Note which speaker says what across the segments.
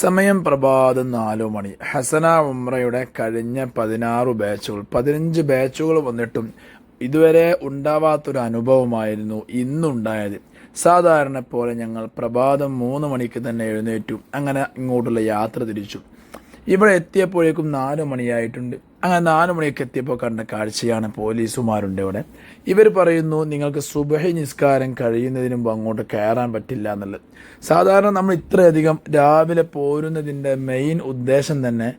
Speaker 1: സമയം പ്രഭാതം നാലു മണി. ഹസന ഉമ്രയുടെ കഴിഞ്ഞ പതിനാറ് ബാച്ചുകൾ പതിനഞ്ച് ബാച്ചുകൾ വന്നിട്ടും ഇതുവരെ ഉണ്ടാവാത്തൊരു അനുഭവമായിരുന്നു ഇന്നുണ്ടായത്. സാധാരണ പോലെ ഞങ്ങൾ പ്രഭാതം മൂന്ന് മണിക്ക് തന്നെ എഴുന്നേറ്റു. അങ്ങനെ ഇങ്ങോട്ടുള്ള യാത്ര തിരിച്ചു. ഇവിടെ എത്തിയപ്പോഴേക്കും നാല് മണിയായിട്ടുണ്ട്. അങ്ങനെ നാല് മണിയൊക്കെ എത്തിയപ്പോൾ കണ്ട കാഴ്ചയാണ് പോലീസുമാരുണ്ട് ഇവിടെ. ഇവർ പറയുന്നു നിങ്ങൾക്ക് സുബഹി നിസ്കാരം കഴിയുന്നതിന് മുമ്പ് അങ്ങോട്ട് കയറാൻ പറ്റില്ല എന്നുള്ളത്. സാധാരണ നമ്മൾ ഇത്രയധികം രാവിലെ പോരുന്നതിന്റെ മെയിൻ ഉദ്ദേശം തന്നെ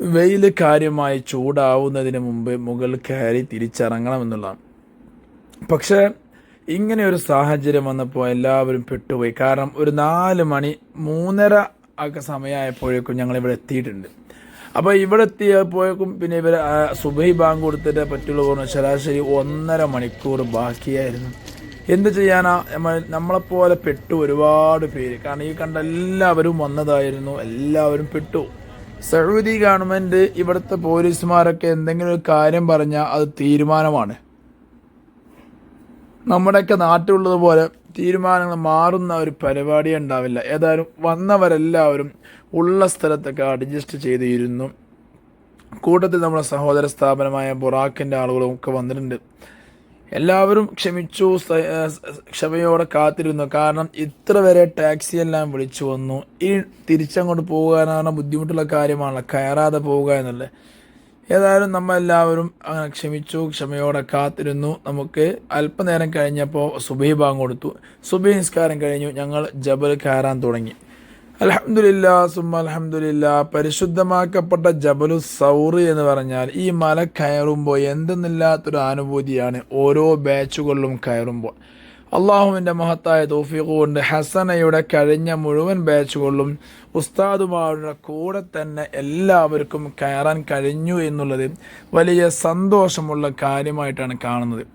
Speaker 1: വെയിൽ കാര്യമായി ചൂടാവുന്നതിന് മുമ്പ് മുകളിൽ കയറി തിരിച്ചിറങ്ങണം എന്നുള്ളതാണ്. പക്ഷേ ഇങ്ങനെ ഒരു സാഹചര്യം വന്നപ്പോൾ എല്ലാവരും പെട്ടുപോയി. കാരണം ഒരു നാല് മണി മൂന്നര ഒക്കെ സമയമായപ്പോഴേക്കും ഞങ്ങൾ ഇവിടെ എത്തിയിട്ടുണ്ട്. അപ്പോൾ ഇവിടെ എത്തിയപ്പോഴേക്കും പിന്നെ ഇവർ സുബൈ ബാങ്ക് കൊടുത്തിട്ട് പറ്റുള്ളൂ പറഞ്ഞു ശരാശരി ഒന്നര മണിക്കൂർ ബാക്കിയായിരുന്നു. എന്ത് ചെയ്യാനാ? നമ്മളെപ്പോലെ പെട്ടു ഒരുപാട് പേര്. കാരണം ഈ കണ്ട എല്ലാവരും വന്നതായിരുന്നു. എല്ലാവരും പെട്ടു. സൗദി ഗവൺമെന്റ് ഇവിടുത്തെ പോലീസുമാരൊക്കെ എന്തെങ്കിലും ഒരു കാര്യം പറഞ്ഞാൽ അത് തീരുമാനമാണ്. നമ്മുടെയൊക്കെ നാട്ടിലുള്ളതുപോലെ തീരുമാനങ്ങൾ മാറുന്ന ഒരു പരിപാടി ഉണ്ടാവില്ല. ഏതായാലും വന്നവരെല്ലാവരും ഉള്ള സ്ഥലത്തൊക്കെ അഡ്ജസ്റ്റ് ചെയ്തിരുന്നു. കൂട്ടത്തിൽ നമ്മുടെ സഹോദര സ്ഥാപനമായ ബുറാക്കിന്റെ ആളുകളും ഒക്കെ വന്നിട്ടുണ്ട്. എല്ലാവരും ക്ഷമിച്ചു ക്ഷമയോടെ കാത്തിരുന്നു. കാരണം ഇത്ര വരെ ടാക്സി എല്ലാം വിളിച്ചു വന്നു. ഈ തിരിച്ചങ്ങോട്ട് പോകാനാണ് ബുദ്ധിമുട്ടുള്ള കാര്യമാണല്ലോ. കയറാതെ പോവുക എന്നുള്ളത്. ഏതായാലും നമ്മൾ എല്ലാവരും ക്ഷമിച്ചു ക്ഷമയോടെ കാത്തിരുന്നു. നമുക്ക് അല്പനേരം കഴിഞ്ഞപ്പോൾ സുബൈ ബാങ്ക് കൊടുത്തു. സുബൈ നിസ്കാരം കഴിഞ്ഞു. ഞങ്ങൾ ജബൽ കയറാൻ തുടങ്ങി. അലഹമുല്ല സുമ അലഹമുല്ല പരിശുദ്ധമാക്കപ്പെട്ട ജബലു സൗറ് എന്ന് പറഞ്ഞാൽ ഈ മല കയറുമ്പോൾ എന്തെന്നില്ലാത്തൊരു അനുഭൂതിയാണ് ഓരോ ബാച്ചുകളിലും കയറുമ്പോൾ. അള്ളാഹുവിന്റെ മഹത്തായ തോഫീഖ് കൊണ്ട് ഹസനയുടെ കഴിഞ്ഞ മുഴുവൻ ബാച്ചുകളിലും ഉസ്താദുമാരുടെ കൂടെ തന്നെ എല്ലാവർക്കും കയറാൻ കഴിഞ്ഞു എന്നുള്ളത് വലിയ സന്തോഷമുള്ള കാര്യമായിട്ടാണ് കാണുന്നത്.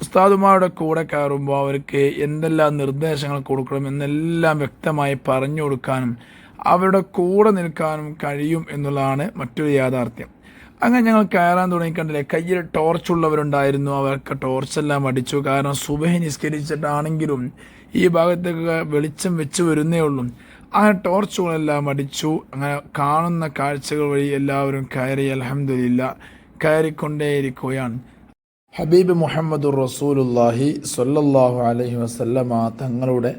Speaker 1: ഉസ്താദുമാരുടെ കൂടെ കയറുമ്പോൾ അവർക്ക് എന്തെല്ലാം നിർദ്ദേശങ്ങൾ കൊടുക്കണം എന്നെല്ലാം വ്യക്തമായി പറഞ്ഞു കൊടുക്കാനും അവരുടെ കൂടെ നിൽക്കാനും കഴിയും എന്നുള്ളതാണ് മറ്റൊരു യാഥാർത്ഥ്യം. അങ്ങനെ ഞങ്ങൾ കയറാൻ തുടങ്ങിക്കണ്ടില്ലേ കയ്യിൽ ടോർച്ചുള്ളവരുണ്ടായിരുന്നു അവർക്ക് ടോർച്ചെല്ലാം അടിച്ചു. കാരണം സുബഹി നിസ്കരിച്ചിട്ടാണെങ്കിലും ഈ ഭാഗത്തേക്ക് വെളിച്ചം വെച്ച് വരുന്നേ ഉള്ളൂ. അങ്ങനെ ടോർച്ചുകളെല്ലാം അടിച്ചു. അങ്ങനെ കാണുന്ന കാഴ്ചകൾ വഴി എല്ലാവരും കയറി അലഹമില്ല കയറിക്കൊണ്ടേയിരിക്കുകയാണ്. ഹബീബ് മുഹമ്മദ് റസൂലുല്ലാഹി സൊല്ലാഹു അലഹി വസല്ലമ തങ്ങളുടെ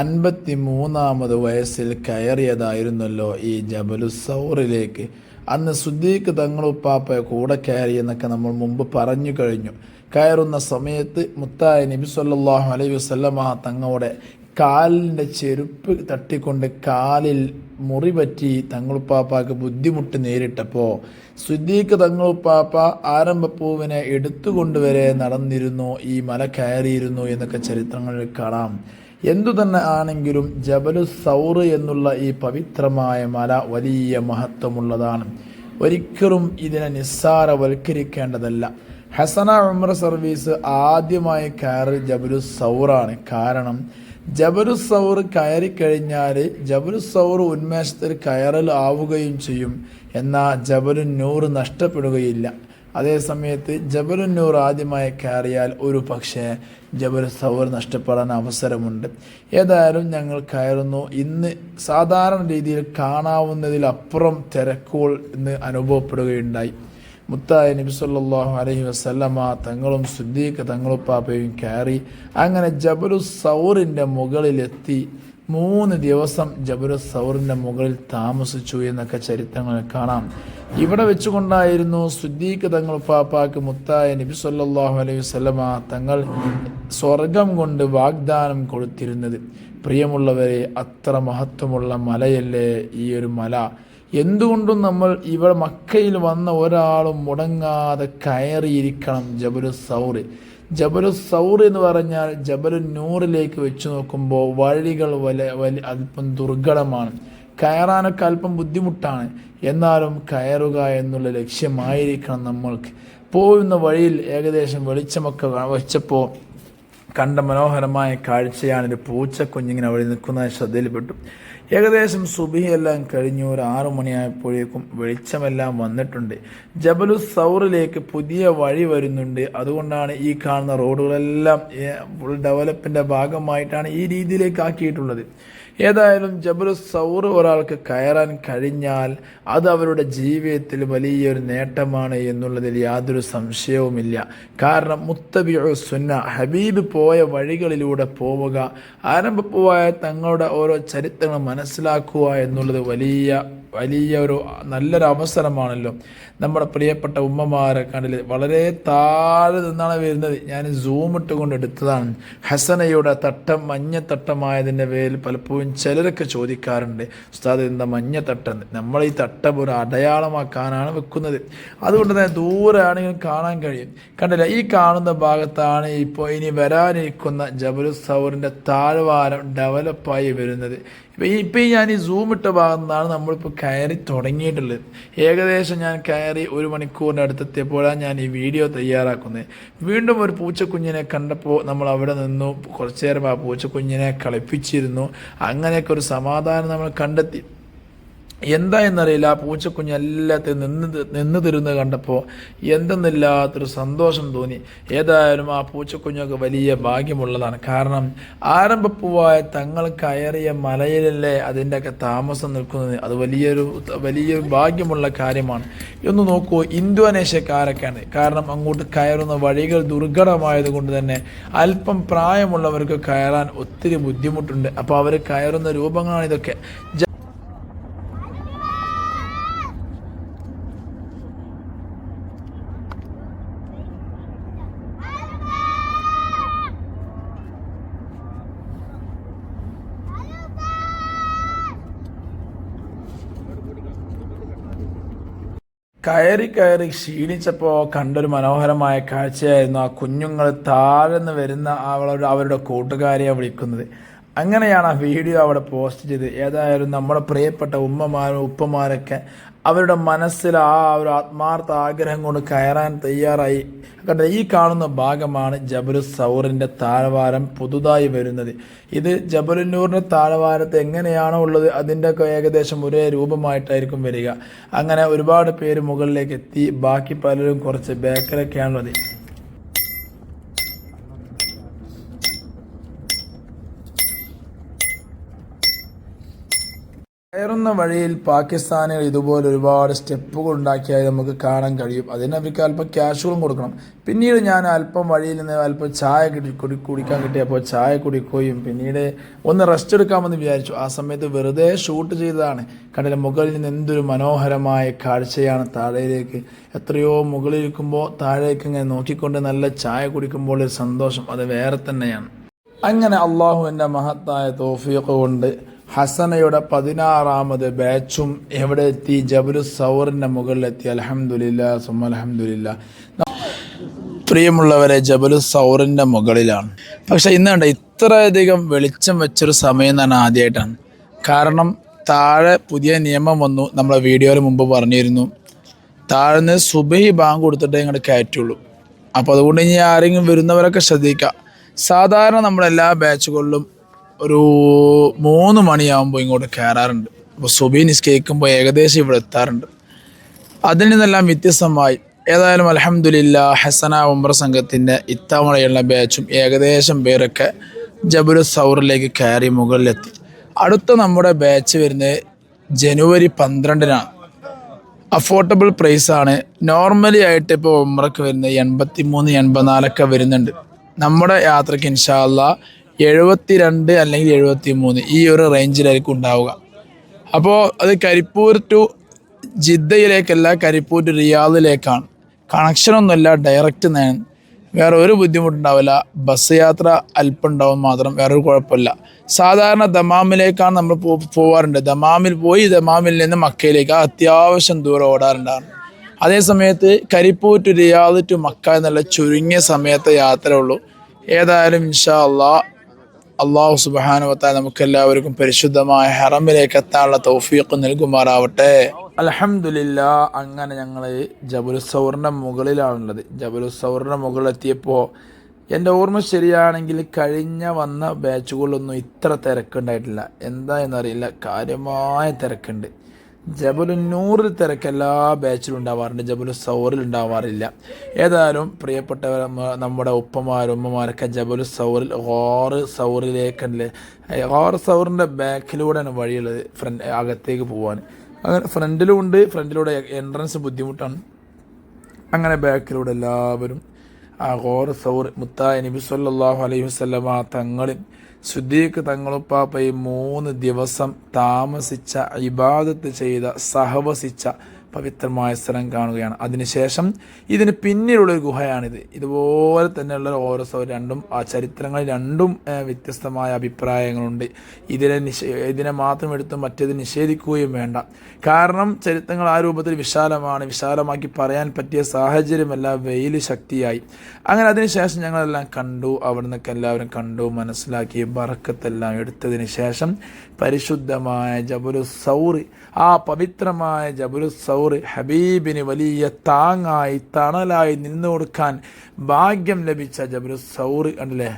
Speaker 1: അൻപത്തി മൂന്നാമത് വയസ്സിൽ കയറിയതായിരുന്നല്ലോ ഈ ജബലു സൗറിലേക്ക് അന്ന് സുദ്ദീഖ് തങ്ങളുപ്പാപ്പയെ കൂടെ കയറി എന്നൊക്കെ നമ്മൾ മുമ്പ് പറഞ്ഞു കഴിഞ്ഞു. കയറുന്ന സമയത്ത് മുത്തായ നബി സല്ലാഹു അലൈഹി വസല്ലമ തങ്ങളുടെ കാലിന്റെ ചെരുപ്പ് തട്ടിക്കൊണ്ട് കാലിൽ മുറി പറ്റി തങ്ങളുപ്പാപ്പാക്ക് ബുദ്ധിമുട്ട് നേരിട്ടപ്പോൾ സുദ്ദീഖ് തങ്ങളുപ്പാപ്പ ആരംഭപ്പൂവിനെ എടുത്തുകൊണ്ടുവരെ നടന്നിരുന്നു ഈ മല കയറിയിരുന്നു എന്നൊക്കെ ചരിത്രങ്ങളിൽ കാണാം. എന്തു തന്നെ ആണെങ്കിലും ജബലു സൗർ എന്നുള്ള ഈ പവിത്രമായ മല വലിയ മഹത്വമുള്ളതാണ്. ഒരിക്കലും ഇതിനെ നിസ്സാരവൽക്കരിക്കേണ്ടതല്ല. ഹസന ഉമർ സർവീസ് ആദ്യമായി കയറി ജബലു സൗറാണ്. കാരണം ജബലു സൗർ കയറി കഴിഞ്ഞാൽ ജബലു സൗർ ഉന്മേഷത്തിൽ കയറൽ ആവുകയും ചെയ്യും. എന്നാൽ ജബലു നൂറ് നഷ്ടപ്പെടുകയില്ല. അതേ സമയത്ത് ജബലുന്നൂർ നൂർ ആദ്യമായി കയറിയാൽ ഒരു പക്ഷേ ജബൽ സൗർ നഷ്ടപ്പെടാൻ അവസരമുണ്ട്. ഏതായാലും ഞങ്ങൾ കയറുന്നു. ഇന്ന് സാധാരണ രീതിയിൽ കാണാവുന്നതിലപ്പുറം തിരക്കുകൾ ഇന്ന് അനുഭവപ്പെടുകയുണ്ടായി. മുത്തായ നബി സല്ലാഹു അലൈഹി വസല്ലമ തങ്ങളും സുദ്ദീഖ് തങ്ങളുപ്പാപ്പയും കയറി അങ്ങനെ ജബലു സൗറിന്റെ മുകളിലെത്തി. മൂന്ന് ദിവസം ജബലു സൗറിന്റെ മുകളിൽ താമസിച്ചു എന്നൊക്കെ ചരിത്രങ്ങൾ കാണാം. ഇവിടെ വെച്ചുകൊണ്ടായിരുന്നു സുദ്ദീഖ് തങ്ങൾ പാപ്പാക്ക് മുത്തായ നബി സല്ലാഹു അലൈഹി വസല്ലമ തങ്ങൾ സ്വർഗം കൊണ്ട് വാഗ്ദാനം കൊടുത്തിരുന്നത്. പ്രിയമുള്ളവരെ അത്ര മഹത്വമുള്ള മലയല്ലേ ഈ ഒരു മല. എന്തുകൊണ്ടും നമ്മൾ ഇവിടെ മക്കയിൽ വന്ന ഒരാളും മുടങ്ങാതെ കയറിയിരിക്കണം ജബലു സൗറ്. ജബലു സൗർ എന്ന് പറഞ്ഞാൽ ജബലു നൂറിലേക്ക് വെച്ച് നോക്കുമ്പോൾ വഴികൾ വല വലിയ അല്പം ദുർഘടമാണ്. കയറാനൊക്കെ അല്പം ബുദ്ധിമുട്ടാണ്. എന്നാലും കയറുക എന്നുള്ള ലക്ഷ്യമായിരിക്കണം നമ്മൾക്ക്. പോകുന്ന വഴിയിൽ ഏകദേശം വെളിച്ചമൊക്കെ വെച്ചപ്പോൾ കണ്ട മനോഹരമായ കാഴ്ചയാണ് ഒരു പൂച്ചക്കുഞ്ഞിങ്ങനെ അവിടെ നിൽക്കുന്ന ശ്രദ്ധയിൽപ്പെട്ടു. ഏകദേശം സുബിയെല്ലാം കഴിഞ്ഞു ഒരു ആറു മണിയായപ്പോഴേക്കും വെളിച്ചമെല്ലാം വന്നിട്ടുണ്ട്. ജബലു സൗറിലേക്ക് പുതിയ വഴി വരുന്നുണ്ട്. അതുകൊണ്ടാണ് ഈ കാണുന്ന റോഡുകളെല്ലാം ഫുൾ ഡെവലപ്പിന്റെ ഭാഗമായിട്ടാണ് ഈ രീതിയിലേക്ക് ആക്കിയിട്ടുള്ളത്. ഏതായാലും ജബലു സൗർ ഒരാൾക്ക് കയറാൻ കഴിഞ്ഞാൽ അത് അവരുടെ ജീവിതത്തിൽ വലിയൊരു നേട്ടമാണ് എന്നുള്ളതിൽ യാതൊരു സംശയവുമില്ല. കാരണം മുത്തബി സുന്ന ഹബീബ് പോയ വഴികളിലൂടെ പോവുക ആരംഭപ്പുവായ തങ്ങളുടെ ഓരോ ചരിത്രങ്ങൾ മനസ്സിലാക്കുക എന്നുള്ളത് വലിയ വലിയ ഒരു നല്ലൊരു അവസരമാണല്ലോ നമ്മുടെ പ്രിയപ്പെട്ട ഉമ്മമാരെ കണ്ടിൽ വളരെ താഴെ നിന്നാണ് വരുന്നത്. ഞാൻ സൂം ഇട്ടുകൊണ്ട് എടുത്തതാണ്. ഹസനയുടെ തട്ടം മഞ്ഞത്തട്ടമായതിന്റെ പേരിൽ പലപ്പോഴും ചിലരൊക്കെ ചോദിക്കാറുണ്ട് ഉസ്താദ് എന്താ മഞ്ഞത്തട്ടം നമ്മൾ ഈ തട്ടം ഒരു അടയാളമാക്കാനാണ് വെക്കുന്നത്. അതുകൊണ്ട് തന്നെ ദൂരെ ആണെങ്കിലും കാണാൻ കഴിയും. കണ്ടില്ല ഈ കാണുന്ന ഭാഗത്താണ് ഇപ്പോൾ ഇനി വരാനിരിക്കുന്ന ജബലുസൗറിന്റെ താഴ്വാരം ഡെവലപ്പായി വരുന്നത്. ഇപ്പം ഈ ഇപ്പം ഞാൻ ഈ സൂം ഇട്ട ഭാഗത്തു നിന്നാണ് നമ്മളിപ്പോൾ കയറി തുടങ്ങിയിട്ടുള്ളത്. ഏകദേശം ഞാൻ കയറി ഒരു മണിക്കൂറിന്റെ അടുത്തെത്തിയപ്പോഴാണ് ഞാൻ ഈ വീഡിയോ തയ്യാറാക്കുന്നത്. വീണ്ടും ഒരു പൂച്ചക്കുഞ്ഞിനെ കണ്ടപ്പോൾ നമ്മൾ അവിടെ നിന്നു. കുറച്ചു നേരം ആ പൂച്ചക്കുഞ്ഞിനെ കളിപ്പിച്ചിരുന്നു. അങ്ങനെയൊക്കെ ഒരു സമാധാനം നമ്മൾ കണ്ടെത്തി. എന്താ എന്നറിയില്ല. ആ പൂച്ചക്കുഞ്ഞ് എല്ലാത്തിനും നിന്ന് നിന്ന് തരുന്നത് കണ്ടപ്പോൾ എന്തെന്നില്ലാത്തൊരു സന്തോഷം തോന്നി. ഏതായാലും ആ പൂച്ചക്കുഞ്ഞൊക്കെ വലിയ ഭാഗ്യമുള്ളതാണ്. കാരണം ആരംഭപ്പൂവായ തങ്ങൾ കയറിയ മലയിലല്ലേ അതിന്റെയൊക്കെ താമസം നിൽക്കുന്നത്. അത് വലിയൊരു വലിയൊരു ഭാഗ്യമുള്ള കാര്യമാണ്. ഒന്ന് നോക്കൂ ഇന്തോനേഷ്യക്കാരൊക്കെയാണ്. കാരണം അങ്ങോട്ട് കയറുന്ന വഴികൾ ദുർഘടമായത് കൊണ്ട് തന്നെ അല്പം പ്രായമുള്ളവർക്ക് കയറാൻ ഒത്തിരി ബുദ്ധിമുട്ടുണ്ട്. അപ്പോൾ അവർ കയറുന്ന രൂപങ്ങളാണ് ഇതൊക്കെ കയറി കയറി ക്ഷീണിച്ചപ്പോൾ കണ്ടൊരു മനോഹരമായ കാഴ്ചയായിരുന്നു ആ കുഞ്ഞുങ്ങൾ താഴ്ന്നു വരുന്ന അവളുടെ അവരുടെ കൂട്ടുകാരിയെ വിളിക്കുന്നത്. അങ്ങനെയാണ് ആ വീഡിയോ അവിടെ പോസ്റ്റ് ചെയ്ത് ഏതായാലും നമ്മുടെ പ്രിയപ്പെട്ട ഉമ്മമാരും ഉപ്പമാരൊക്കെ അവരുടെ മനസ്സിൽ ആ ഒരു ആത്മാർത്ഥ ആഗ്രഹം കൊണ്ട് കയറാൻ തയ്യാറായി. കണ്ട ഈ കാണുന്ന ഭാഗമാണ് ജബലു സൗറിന്റെ താഴ്വാരം പുതുതായി വരുന്നത്. ഇത് ജബലുന്നൂറിന്റെ താഴ്വാരത്ത് എങ്ങനെയാണോ ഉള്ളത് അതിന്റെയൊക്കെ ഏകദേശം ഒരേ രൂപമായിട്ടായിരിക്കും വരിക. അങ്ങനെ ഒരുപാട് പേര് മുകളിലേക്ക് എത്തി ബാക്കി പലരും കുറച്ച് ബേക്കലൊക്കെയാണുള്ളത് കയറുന്ന വഴിയിൽ പാകിസ്ഥാനിൽ ഇതുപോലെ ഒരുപാട് സ്റ്റെപ്പുകൾ ഉണ്ടാക്കിയായി നമുക്ക് കാണാൻ കഴിയും. അതിന് അവർക്ക് അല്പം ക്യാഷുകളും കൊടുക്കണം. പിന്നീട് ഞാൻ അല്പം വഴിയിൽ നിന്ന് അല്പം ചായ കുടി കുടിക്കാൻ കിട്ടിയപ്പോൾ ചായ കുടിക്കുകയും പിന്നീട് ഒന്ന് റെസ്റ്റ് എടുക്കാമെന്ന് വിചാരിച്ചു. ആ സമയത്ത് വെറുതെ ഷൂട്ട് ചെയ്തതാണ്. കണ്ടില്ല? മുകളിൽ നിന്ന് എന്തൊരു മനോഹരമായ കാഴ്ചയാണ് താഴേക്ക്. എത്രയോ മുകളിലിരിക്കുമ്പോൾ താഴേക്ക് ഇങ്ങനെ നോക്കിക്കൊണ്ട് നല്ല ചായ കുടിക്കുമ്പോൾ ഒരു സന്തോഷം. അത് വേറെ തന്നെയാണ്. അങ്ങനെ അള്ളാഹുവിന്റെ മഹത്തായ തോഫിയൊക്കെ കൊണ്ട് ഹസനയുടെ പതിനാറാമത് ബാച്ചും എവിടെ എത്തി? ജബലു സൗറിന്റെ മുകളിലെത്തി. അലഹമുല്ല സുമ അലഹമുല്ല പ്രിയമുള്ളവരെ ജബലു സൗറിന്റെ മുകളിലാണ്. പക്ഷെ ഇന്ന് കണ്ട ഇത്രയധികം വെളിച്ചം വെച്ചൊരു സമയം തന്നെ ആദ്യമായിട്ടാണ്. കാരണം താഴെ പുതിയ നിയമം വന്നു നമ്മളെ വീഡിയോയിൽ മുമ്പ് പറഞ്ഞിരുന്നു. താഴ്ന്ന് സുബഹി ബാങ്ക് കൊടുത്തിട്ടേ ഇങ്ങോട്ട് കയറ്റുള്ളൂ. അപ്പോൾ അതുകൊണ്ട് ഇനി ആരെങ്കിലും വരുന്നവരൊക്കെ ശ്രദ്ധിക്കുക. സാധാരണ നമ്മളെല്ലാ ബാച്ചുകളിലും ഒരു മൂന്ന് മണിയാകുമ്പോൾ ഇങ്ങോട്ട് കയറാറുണ്ട് അപ്പോൾ സുബി നിസ്കരിക്കുമ്പോൾ ഏകദേശം ഇവിടെ എത്താറുണ്ട്. അതിൽ നിന്നെല്ലാം വ്യത്യസ്തമായി ഏതായാലും അലഹമുല്ല ഹസന ഉംറ സംഘത്തിന്റെ ഇത്തവണയുള്ള ബാച്ചും ഏകദേശം പേരൊക്കെ ജബുൽ സൗറിലേക്ക് കയറി മുകളിലെത്തി. അടുത്ത നമ്മുടെ ബാച്ച് വരുന്നത് ജനുവരി പന്ത്രണ്ടിനാണ്. അഫോർഡബിൾ ആണ്. നോർമലി ആയിട്ട് ഇപ്പോൾ ഉംറക്ക് വരുന്നത് എൺപത്തി മൂന്ന് എൺപത്തിനാലൊക്കെ വരുന്നുണ്ട്. നമ്മുടെ യാത്രയ്ക്ക് ഇൻഷാല്ല എഴുപത്തി രണ്ട് അല്ലെങ്കിൽ എഴുപത്തി മൂന്ന് ഈ ഒരു റേഞ്ചിലായിരിക്കും ഉണ്ടാവുക. അപ്പോൾ അത് കരിപ്പൂർ ടു ജിദ്ദയിലേക്കല്ല കരിപ്പൂർ ടു റിയാദിലേക്കാണ്. കണക്ഷനൊന്നുമില്ല ഡയറക്റ്റ് നേൻ വേറെ ഒരു ബുദ്ധിമുട്ടുണ്ടാവില്ല. ബസ് യാത്ര അല്പം ഉണ്ടാവും മാത്രം വേറൊരു കുഴപ്പമില്ല. സാധാരണ ദമാമിലേക്കാണ് നമ്മൾ പോവാറുണ്ട്. ദമാമിൽ പോയി ദമാമിൽ നിന്ന് മക്കയിലേക്ക് അത്യാവശ്യം ദൂരം ഓടാറുണ്ടാണ്. അതേ സമയത്ത് Karipur to Riyadh to Mecca എന്നുള്ള ചുരുങ്ങിയ സമയത്തെ യാത്ര ഉള്ളൂ. ഏതായാലും ഇൻഷാ അള്ളാ അള്ളാഹു സുബാനുവത്താൽ നമുക്ക് എല്ലാവർക്കും പരിശുദ്ധമായ ഹറമിലേക്ക് എത്താനുള്ള തൗഫീഖ് നൽകുമാറാവട്ടെ. അലഹമില്ല അങ്ങനെ ഞങ്ങൾ ജബുലുസൗറിന്റെ മുകളിലാണുള്ളത്. ജബുലുസൗറിന്റെ മുകളിൽ മുകളിലെത്തിയപ്പോൾ എന്റെ ഓർമ്മ ശരിയാണെങ്കിൽ കഴിഞ്ഞ വന്ന ബാച്ചുകളിലൊന്നും ഇത്ര തിരക്കുണ്ടായിട്ടില്ല. എന്താ എന്നറിയില്ല. കാര്യമായ തിരക്കുണ്ട്. ജബലു നൂറിൽ തിരക്ക് എല്ലാ ബാച്ചിലും ഉണ്ടാവാറുണ്ട്. ജബലു സൗറിൽ ഉണ്ടാവാറില്ല. ഏതായാലും പ്രിയപ്പെട്ടവർ നമ്മുടെ ഉപ്പമാരും ഉമ്മമാരൊക്കെ ജബലു സൗറിൽ ഹോറ് സൗറിലേക്കല്ലേ ഹോറ് സൗറിന്റെ ബാക്കിലൂടെയാണ് വഴിയുള്ളത് ഫ്രണ്ട് അകത്തേക്ക് പോകാൻ അങ്ങനെ ഫ്രണ്ടിലും ഉണ്ട് ഫ്രണ്ടിലൂടെ എൻട്രൻസ് ബുദ്ധിമുട്ടാണ്. അങ്ങനെ ബാക്കിലൂടെ എല്ലാവരും ആ ഗോർ സൗർ മുത്തായ നബി സല്ലാഹു അലൈഹി വസല്ലമ തങ്ങളും സുദ്ദീഖ് തങ്ങളുപ്പാപ്പയും മൂന്ന് ദിവസം താമസിച്ച ഇബാദത്ത് ചെയ്ത സഹവസിച്ച പവിത്രമായ സ്ഥലം കാണുകയാണ്. അതിനുശേഷം ഇതിന് പിന്നിലുള്ള ഒരു ഗുഹയാണിത്. ഇതുപോലെ തന്നെയുള്ള ഓരോ രണ്ടും ആ ചരിത്രങ്ങളിൽ രണ്ടും വ്യത്യസ്തമായ അഭിപ്രായങ്ങളുണ്ട്. ഇതിനെ നിഷേ ഇതിനെ മാത്രം എടുത്ത് മറ്റേത് നിഷേധിക്കുകയും വേണ്ട. കാരണം ചരിത്രങ്ങൾ ആ രൂപത്തിൽ വിശാലമാണ്. വിശാലമാക്കി പറയാൻ പറ്റിയ സാഹചര്യമല്ല വെയിൽ ശക്തിയായി. അങ്ങനെ അതിനുശേഷം ഞങ്ങളെല്ലാം കണ്ടു. അവിടെ നിന്നൊക്കെ എല്ലാവരും കണ്ടു. മനസ്സിലാക്കി ബറക്കത്തെല്ലാം എടുത്തതിന് ശേഷം പരിശുദ്ധമായ ജബുലു സൗറി ആ പവിത്രമായ ജബുലു സൗറ് ഹബീബിന് വലിയ താങ്ങായി തണലായി നിന്നു കൊടുക്കാൻ ഭാഗ്യം ലഭിച്ച ജബ്രു സൗറി കണ്ടില്ലേ?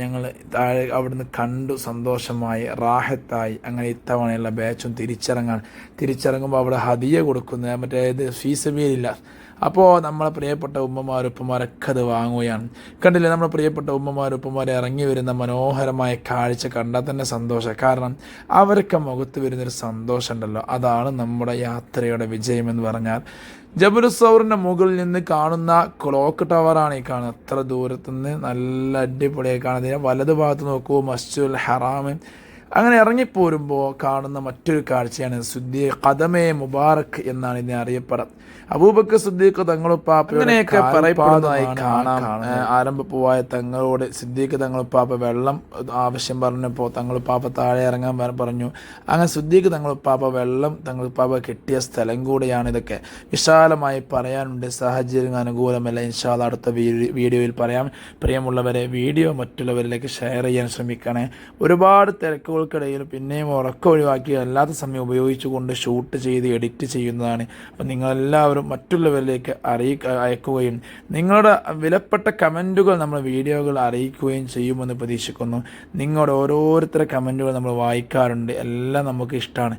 Speaker 1: ഞങ്ങൾ താഴെ അവിടുന്ന് കണ്ടു സന്തോഷമായി റാഹത്തായി. അങ്ങനെ ഇത്തവണയുള്ള ബാച്ചും തിരിച്ചിറങ്ങാൻ തിരിച്ചിറങ്ങുമ്പോൾ അവിടെ ഹദിയ കൊടുക്കുന്നത് മറ്റേ ഇത് ഫീസബിയിലില്ല അപ്പോൾ നമ്മളെ പ്രിയപ്പെട്ട ഉമ്മമാരും ഉപ്പമാരൊക്കെ അത് വാങ്ങുകയാണ്. കണ്ടില്ലേ? നമ്മുടെ പ്രിയപ്പെട്ട ഉമ്മമാരും ഉപ്പമാരെ ഇറങ്ങി വരുന്ന മനോഹരമായ കാഴ്ച കണ്ടാൽ തന്നെ സന്തോഷം. കാരണം അവരൊക്കെ മുഖത്ത് വരുന്നൊരു സന്തോഷം ഉണ്ടല്ലോ. അതാണ് നമ്മുടെ യാത്രയുടെ വിജയമെന്ന് പറഞ്ഞാൽ. ജബുലുസൗറിന്റെ മുകളിൽ നിന്ന് കാണുന്ന ക്ലോക്ക് ടവറാണ് ഈ കാണുന്നത്. അത്ര ദൂരത്തുനിന്ന് നല്ല അടിപൊളിയായി കാണുന്നത്. വലതു ഭാഗത്ത് നോക്കൂ മസ്ജുൽ ഹറാമ് അങ്ങനെ ഇറങ്ങിപ്പോരുമ്പോൾ കാണുന്ന മറ്റൊരു കാഴ്ചയാണ് സുദ്ദീ കദമേ മുബാറക് എന്നാണ് ഇതിനെ അറിയപ്പെടുന്നത്. അബൂബക്കർ സുദ്ദീഖ് തങ്ങളുപ്പാപ്പ അങ്ങനെയൊക്കെ പറയപ്പെടുന്നതായി കാണാം. ആരംഭപ്പൂവായ തങ്ങളോട് സിദ്ദീഖ് തങ്ങളുപ്പാപ്പ വെള്ളം ആവശ്യം പറഞ്ഞപ്പോൾ തങ്ങളുപ്പാപ്പ താഴെ ഇറങ്ങാൻ പറ- പറഞ്ഞു. അങ്ങനെ സുദ്ദീഖ് തങ്ങളുപ്പാപ്പ വെള്ളം തങ്ങളുപ്പാപ്പ കിട്ടിയ സ്ഥലം കൂടിയാണ് ഇതൊക്കെ. വിശാലമായി പറയാനുണ്ട്. സാഹചര്യം അനുകൂലമല്ല. ഇൻഷാദ് അടുത്ത വീഡിയോയിൽ പറയാം. പ്രിയമുള്ളവരെ വീഡിയോ മറ്റുള്ളവരിലേക്ക് ഷെയർ ചെയ്യാൻ ശ്രമിക്കണേ. ഒരുപാട് തിരക്കുകൾക്കിടയിൽ പിന്നെയും ഉറക്കം ഒഴിവാക്കി അല്ലാത്ത സമയം ഉപയോഗിച്ചുകൊണ്ട് ഷൂട്ട് ചെയ്ത് എഡിറ്റ് ചെയ്യുന്നതാണ്. അപ്പം നിങ്ങളെല്ലാവരും മറ്റുള്ളവരിലേക്ക് അറിയി അയക്കുകയും നിങ്ങളുടെ വിലപ്പെട്ട കമന്റുകൾ നമ്മൾ വീഡിയോകൾ അറിയിക്കുകയും ചെയ്യുമെന്ന് പ്രതീക്ഷിക്കുന്നു. നിങ്ങളുടെ ഓരോരുത്തരുടെ കമന്റുകൾ നമ്മൾ വായിക്കാറുണ്ട്. എല്ലാം നമുക്ക് ഇഷ്ടമാണ്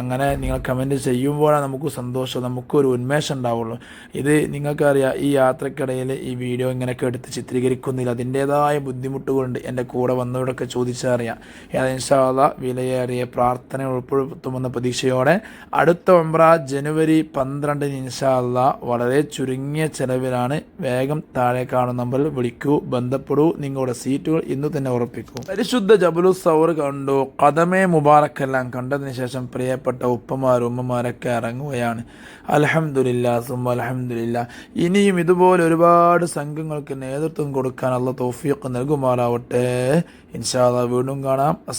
Speaker 1: അങ്ങനെ നിങ്ങൾ കമന്റ് ചെയ്യുമ്പോഴാണ് നമുക്ക് സന്തോഷം നമുക്കൊരു ഉന്മേഷം ഉണ്ടാവുള്ളൂ. ഇത് നിങ്ങൾക്കറിയാം ഈ യാത്രക്കിടയിൽ ഈ വീഡിയോ ഇങ്ങനെയൊക്കെ എടുത്ത് ചിത്രീകരിക്കുന്നില്ല. അതിന്റേതായ ബുദ്ധിമുട്ടുകളുണ്ട്. എന്റെ കൂടെ വന്നവരൊക്കെ ചോദിച്ചറിയാം. ഇൻഷാല്ല വിലയേറിയ പ്രാർത്ഥന ഉൾപ്പെടുത്തുമെന്ന പ്രതീക്ഷയോടെ അടുത്ത ഒമ്പ്ര ജനുവരി പന്ത്രണ്ടിന് ഇൻഷാല്ല വളരെ ചുരുങ്ങിയ ചെലവിലാണ് വേഗം താഴെ കാണുന്ന നമ്പറിൽ വിളിക്കൂ ബന്ധപ്പെടൂ നിങ്ങളുടെ സീറ്റുകൾ ഇന്ന് തന്നെ ഉറപ്പിക്കൂ. പരിശുദ്ധ ജബലു സൗർ കണ്ടു കഥമേ മുബാറക്കെല്ലാം കണ്ടതിന് ശേഷം പ്രിയപ്പെട്ട ഉപ്പമാരും ഉമ്മമാരൊക്കെ ഇറങ്ങുകയാണ്. അലഹമുല്ല സുമ അലഹമുല്ല ഇനിയും ഇതുപോലെ ഒരുപാട് സംഘങ്ങൾക്ക് നേതൃത്വം കൊടുക്കാൻ അള്ള തൗഫീഖ് നൽകുമാറാവട്ടെ. ഇൻഷാല്ല വീണ്ടും കാണാം.